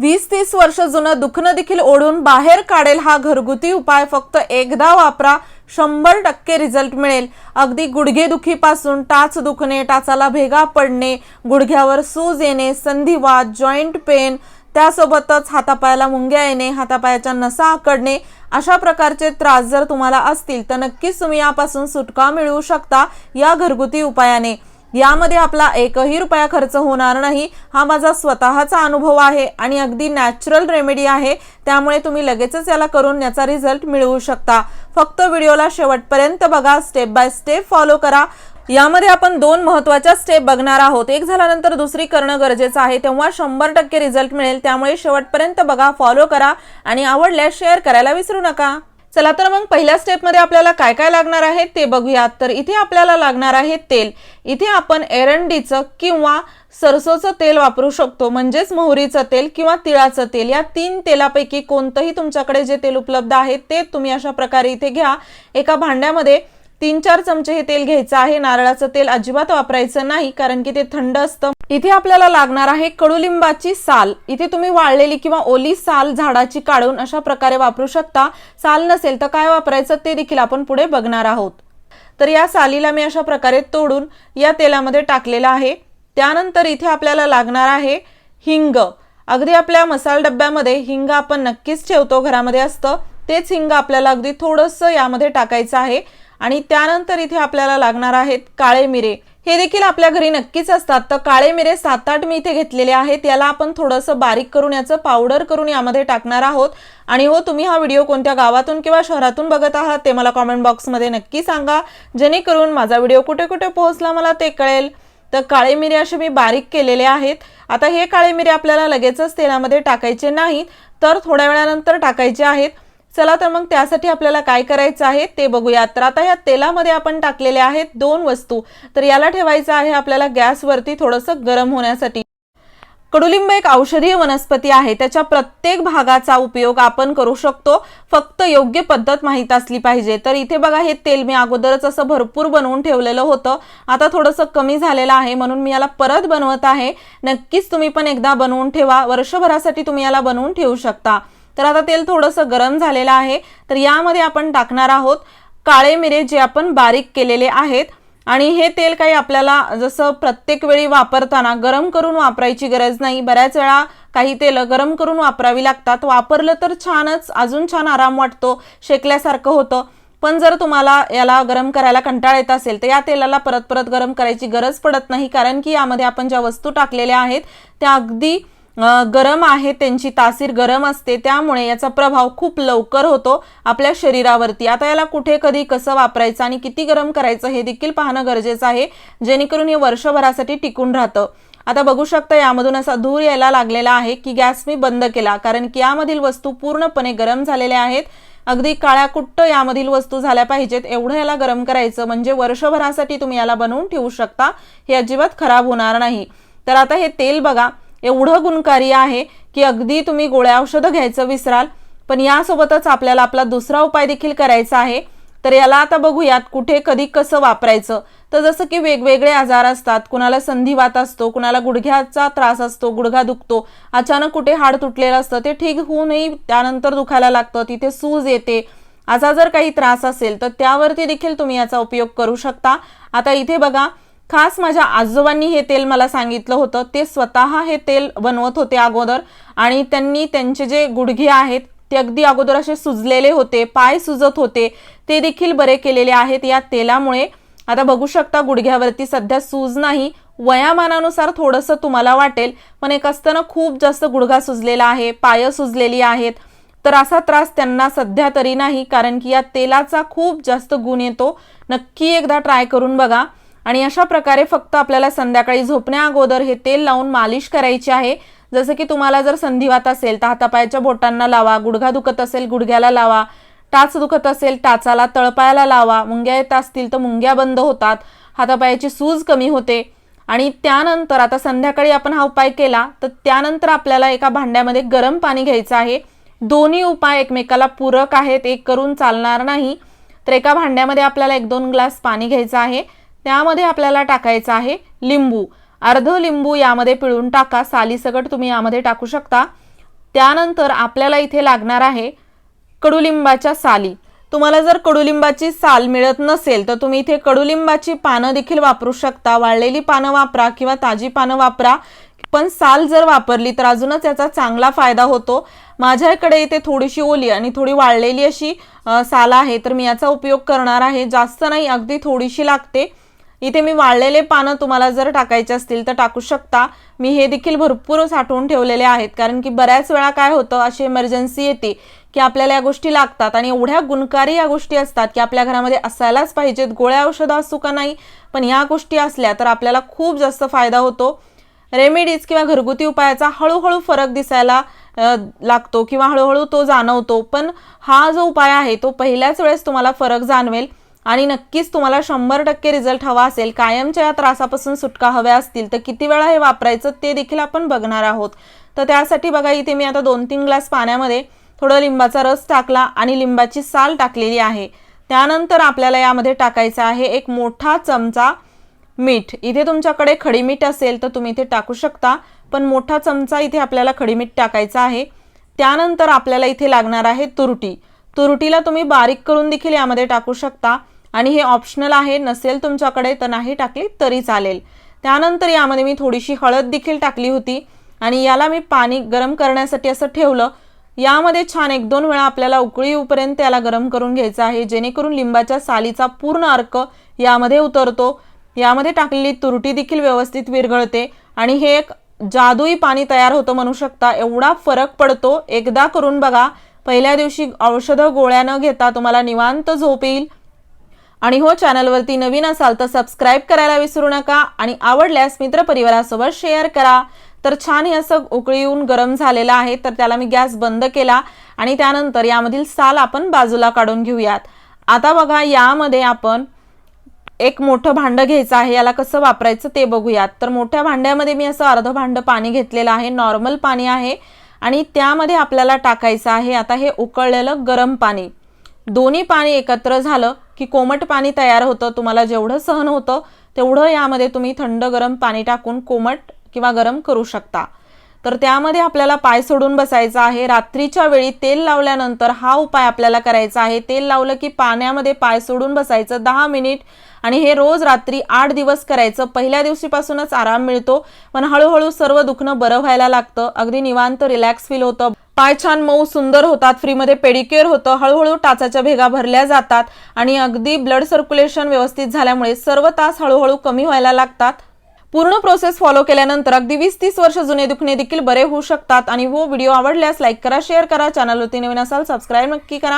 वीस तीस वर्ष जुनं दुखणं देखील ओढून बाहेर काढेल हा घरगुती उपाय फक्त एकदा वापरा शंभर टक्के रिझल्ट मिळेल. अगदी गुडघेदुखीपासून टाच दुखणे टाचाला भेगा पडणे गुडघ्यावर सूज येणे संधिवात जॉईंट पेन त्यासोबतच हातापायाला मुंग्या येणे हातापायाच्या नसा आकडणे अशा प्रकारचे त्रास जर तुम्हाला असतील तर नक्कीच तुम्ही यापासून सुटका मिळवू शकता या घरगुती उपायाने. यामध्ये आपला एकही रुपया खर्च होणार नाही. हा माझा स्वतःचा अनुभव आहे आणि अगदी नॅचरल रेमेडी आहे. त्यामुळे तुम्ही लगेचच याला करून याचा रिझल्ट मिळवू शकता. फक्त व्हिडिओला शेवटपर्यंत बघा. स्टेप बाय स्टेप फॉलो करा. यामध्ये आपण दोन महत्त्वाच्या स्टेप बघणार आहोत. एक झाल्यानंतर दुसरी करणं गरजेचं आहे. तेव्हा शंभर टक्के रिझल्ट मिळेल. त्यामुळे शेवटपर्यंत बघा. फॉलो करा. आणि आवडल्यास शेअर करायला विसरू नका. चला तर मग पहिल्या स्टेपमध्ये आपल्याला काय काय लागणार आहे ते बघूयात. तर इथे आपल्याला लागणार आहे तेल. इथे आपण एरंडीचं किंवा सरसोचं तेल वापरू शकतो. म्हणजेच मोहरीचं तेल किंवा तिळाचं तेल. या तीन तेलापैकी कोणतंही तुमच्याकडे जे तेल उपलब्ध आहे ते तुम्ही अशा प्रकारे इथे घ्या. एका भांड्यामध्ये तीन चार चमचे हे तेल घ्यायचं आहे. नारळाचं तेल अजिबात वापरायचं नाही कारण की ते थंड असतं. इथे आपल्याला लागणार आहे कडुलिंबाची साल. इथे तुम्ही वाळलेली किंवा ओली साल झाडाची काढून अशा प्रकारे वापरू शकता. साल नसेल तर काय वापरायचं ते देखील आपण पुढे बघणार आहोत. तर या सालीला मी अशा प्रकारे तोडून या तेलामध्ये टाकलेलं आहे. त्यानंतर इथे आपल्याला लागणार आहे हिंग. अगदी आपल्या मसाल डब्यामध्ये हिंग आपण नक्कीच ठेवतो घरामध्ये असतं. तेच हिंग आपल्याला अगदी थोडंसं यामध्ये टाकायचं आहे. आणि त्यानंतर इथे आपल्याला लागणार आहेत काळे मिरे. हे देखील आपल्या घरी नक्कीच असतात. तर काळे मिरे सात आठ मी इथे घेतलेले आहेत. याला आपण थोडंसं बारीक करून याचं पावडर करून यामध्ये टाकणार आहोत. आणि हो तुम्ही हा व्हिडिओ कोणत्या गावातून किंवा शहरातून बघत आहात ते मला कॉमेंट बॉक्समध्ये नक्की सांगा. जेणेकरून माझा व्हिडिओ कुठे कुठे पोहोचला मला ते कळेल. तर काळे मिरे असे मी बारीक केलेले आहेत. आता हे काळे मिरे आपल्याला लगेचच तेलामध्ये टाकायचे नाहीत. तर थोड्या वेळानंतर टाकायचे आहेत. चला तर मग त्यासाठी आपल्याला काय करायचं आहे ते बघूया. तर आता ह्या तेलामध्ये आपण टाकलेल्या आहेत दोन वस्तू. तर याला ठेवायचं आहे आपल्याला गॅसवरती थोडंसं गरम होण्यासाठी. कडुलिंब एक औषधीय वनस्पती आहे. त्याच्या प्रत्येक भागाचा उपयोग आपण करू शकतो. फक्त योग्य पद्धत माहीत असली पाहिजे. तर इथे बघा हे तेल मी अगोदरच असं भरपूर बनवून ठेवलेलं होतं. आता थोडंसं कमी झालेलं आहे म्हणून मी याला परत बनवत आहे. नक्कीच तुम्ही पण एकदा बनवून ठेवा. वर्षभरासाठी तुम्ही याला बनवून ठेवू शकता. तर आता तेल थोडंसं गरम झालेलं आहे. तर यामध्ये आपण टाकणार आहोत काळे मिरे जे आपण बारीक केलेले आहेत. आणि हे तेल काही आपल्याला जसं प्रत्येक वेळी वापरताना गरम करून वापरायची गरज नाही. बऱ्याच वेळा काही तेल गरम करून वापरावी लागतात. वापरलं तर छानच अजून छान आराम वाटतो शेकल्यासारखं होतं. पण जर तुम्हाला याला गरम करायला कंटाळा येत असेल तर या तेलाला परत परत गरम करायची गरज पडत नाही. कारण की यामध्ये आपण ज्या वस्तू टाकलेल्या आहेत त्या अगदी गरम आहे त्यांची तासीर गरम असते त्यामुळे याचा प्रभाव खूप लवकर होतो आपल्या शरीरावरती. आता याला कुठे कधी कसं वापरायचं आणि किती गरम करायचं हे देखील पाहणं गरजेचं आहे जेणेकरून हे वर्षभरासाठी टिकून राहतं. आता बघू शकता यामधून असा धूर यायला लागलेला आहे की गॅस मी बंद केला कारण की यामधील वस्तू पूर्णपणे गरम झालेल्या आहेत. अगदी काळ्या कुट्ट यामधील वस्तू झाल्या पाहिजेत एवढं याला गरम करायचं म्हणजे वर्षभरासाठी तुम्ही याला बनवून ठेवू शकता हे अजिबात खराब होणार नाही. तर आता हे तेल बघा एवढं गुणकारी आहे की अगदी तुम्ही गोळ्या औषधं घ्यायचं विसराल पण यासोबतच आपल्याला आपला दुसरा उपाय देखील करायचा आहे. तर याला आता बघूयात कुठे कधी कसं वापरायचं. तर जसं की वेगवेगळे आजार असतात. कुणाला संधिवात असतो कुणाला गुडघ्याचा त्रास असतो गुडघा दुखतो अचानक कुठे हाड तुटलेलं असतं ते ठीक होऊनही त्यानंतर दुखायला लागतं तिथे सूज येते. असा जर काही त्रास असेल तर त्यावरती देखील तुम्ही याचा उपयोग करू शकता. आता इथे बघा खास माझ्या आजोबांनी हे तेल मला सांगितलं होतं. ते स्वतः हे तेल बनवत होते अगोदर आणि त्यांनी त्यांचे जे गुडघे आहेत ते अगदी अगोदर असे सुजलेले होते पाय सुजत होते. ते देखील बरे केलेले आहेत. या तेलामुळे आता बघू शकता गुडघ्यावरती सध्या सूज नाही. वयामानानुसार थोडंसं तुम्हाला वाटेल पण एक असताना खूप जास्त गुडघा सुजलेला आहे पाय सुजलेली आहेत. तर असा त्रास त्यांना सध्या तरी नाही कारण की या तेलाचा खूप जास्त गुण येतो. नक्की एकदा ट्राय करून बघा. आणि अशा प्रकारे फक्त आपल्याला संध्याकाळी झोपण्या अगोदर हे तेल लावून मालिश करायची आहे. जसं की तुम्हाला जर संधिवात असेल तर हातापायाच्या बोटांना लावा गुडघा दुखत असेल गुडघ्याला लावा टाच दुखत असेल टाचाला तळपायाला लावा मुंग्या येत असतील तर मुंग्या बंद होतात हातापायाची सूज कमी होते. आणि त्यानंतर आता संध्याकाळी आपण हा उपाय केला तर त्यानंतर आपल्याला एका भांड्यामध्ये गरम पाणी घ्यायचं आहे. दोन्ही उपाय एकमेकाला पूरक आहेत एक करून चालणार नाही. तर एका भांड्यामध्ये आपल्याला एक दोन ग्लास पाणी घ्यायचं आहे. त्यामध्ये आपल्याला टाकायचं आहे लिंबू. अर्ध लिंबू यामध्ये पिळून टाका. सालीसकट तुम्ही यामध्ये टाकू शकता. त्यानंतर आपल्याला इथे लागणार आहे कडुलिंबाच्या साली. तुम्हाला जर कडुलिंबाची साल मिळत नसेल तर तुम्ही इथे कडुलिंबाची पानं देखील वापरू शकता. वाळलेली पानं वापरा किंवा ताजी पानं वापरा. पण साल जर वापरली तर अजूनच याचा चांगला फायदा होतो. माझ्याकडे इथे थोडीशी ओली आणि थोडी वाळलेली अशी साल आहे तर मी याचा उपयोग करणार आहे. जास्त नाही अगदी थोडीशी लागते. इथे मी वाळलेले पानं तुम्हाला जर टाकायचे असतील तर टाकू शकता. मी हे देखील भरपूर साठवून ठेवलेले आहेत. कारण की बऱ्याच वेळा काय होतं अशी इमर्जन्सी येते की आपल्याला या गोष्टी लागतात आणि एवढ्या गुणकारी या गोष्टी असतात की आपल्या घरामध्ये असायलाच पाहिजेत. गोळ्या औषधं असू का नाही पण ह्या गोष्टी असल्या तर आपल्याला खूप जास्त फायदा होतो. रेमेडीज किंवा घरगुती उपायाचा हळूहळू फरक दिसायला लागतो किंवा हळूहळू तो जाणवतो. पण हा जो उपाय आहे तो पहिल्याच वेळेस तुम्हाला फरक जाणवेल. आणि नक्कीच तुम्हाला शंभर टक्के रिझल्ट हवा असेल. कायमच्या या त्रासापासून सुटका हव्या असतील तर किती वेळा हे वापरायचं ते देखील आपण बघणार आहोत. तर त्यासाठी बघा इथे मी आता दोन तीन ग्लास पाण्यामध्ये थोडं लिंबाचा रस टाकला आणि लिंबाची साल टाकलेली आहे. त्यानंतर आपल्याला यामध्ये टाकायचं आहे एक मोठा चमचा मीठ. इथे तुमच्याकडे खडी मीठ असेल तर तुम्ही इथे टाकू शकता. पण मोठा चमचा इथे आपल्याला खडी मीठ टाकायचा आहे. त्यानंतर आपल्याला इथे लागणार आहे तुरटी. तुरटीला तुम्ही बारीक करून देखील यामध्ये टाकू शकता. आणि हे ऑप्शनल आहे नसेल तुमच्याकडे तर नाही टाकली तरी चालेल. त्यानंतर यामध्ये मी थोडीशी हळद देखील टाकली होती आणि याला मी पाणी गरम करण्यासाठी असं ठेवलं. यामध्ये छान एक दोन वेळा आपल्याला उकळी येऊपर्यंत त्याला गरम करून घ्यायचं आहे जेणेकरून लिंबाच्या सालीचा पूर्ण अर्क यामध्ये उतरतो. यामध्ये टाकलेली तुरटी देखील व्यवस्थित विरघळते आणि हे एक जादुई पाणी तयार होतं म्हणू शकता. एवढा फरक पडतो. एकदा करून बघा. पहिल्या दिवशी औषधं गोळ्या न घेता तुम्हाला निवांत झोप येईल. आणि हो चॅनलवरती नवीन असाल तर सबस्क्राईब करायला विसरू नका आणि आवडल्यास मित्रपरिवारासोबत शेअर करा. तर छान हे असं उकळी येऊन गरम झालेलं आहे तर त्याला मी गॅस बंद केला आणि त्यानंतर यामधील साल आपण बाजूला काढून घेऊयात. आता बघा यामध्ये आपण एक मोठं भांडं घ्यायचं आहे याला कसं वापरायचं ते बघूयात. तर मोठ्या भांड्यामध्ये मी असं अर्धं भांडं पाणी घेतलेलं आहे नॉर्मल पाणी आहे. आणि त्यामध्ये आपल्याला टाकायचं आहे आता हे उकळलेलं गरम पाणी. दोन्ही पाणी एकत्र झालं की कोमट पाणी तयार होतं तुम्हाला जेवढं सहन होतं तेवढं यामध्ये तुम्ही थंड गरम पाणी टाकून कोमट किंवा गरम करू शकता. तर त्यामध्ये आपल्याला पाय सोडून बसायचा आहे. रात्रीच्या वेळी तेल लावल्यानंतर हा उपाय आपल्याला करायचा आहे. तेल लावलं की पाण्यामध्ये पाय सोडून बसायचं दहा मिनिट आणि हे रोज रात्री आठ दिवस करायचं. पहिल्या दिवशीपासूनच आराम मिळतो. पण हळूहळू सर्व दुखणं बरं व्हायला लागतं. अगदी निवांत रिलॅक्स फील होतं. पाय छान मऊ सुंदर होतात फ्रीमध्ये पेडिक्युअर होतं हळूहळू टाचाच्या भेगा भरल्या जातात आणि अगदी ब्लड सर्क्युलेशन व्यवस्थित झाल्यामुळे सर्व तास हळूहळू कमी व्हायला लागतात. पूर्ण प्रोसेस फॉलो केल्यानंतर अगदी वीस तीस वर्ष जुने दुखणे देखील बरे होऊ शकतात आणि हो व्हिडिओ आवडल्यास लाईक करा शेअर करा चॅनलवरती नवीन असाल सबस्क्राईब नक्की करा.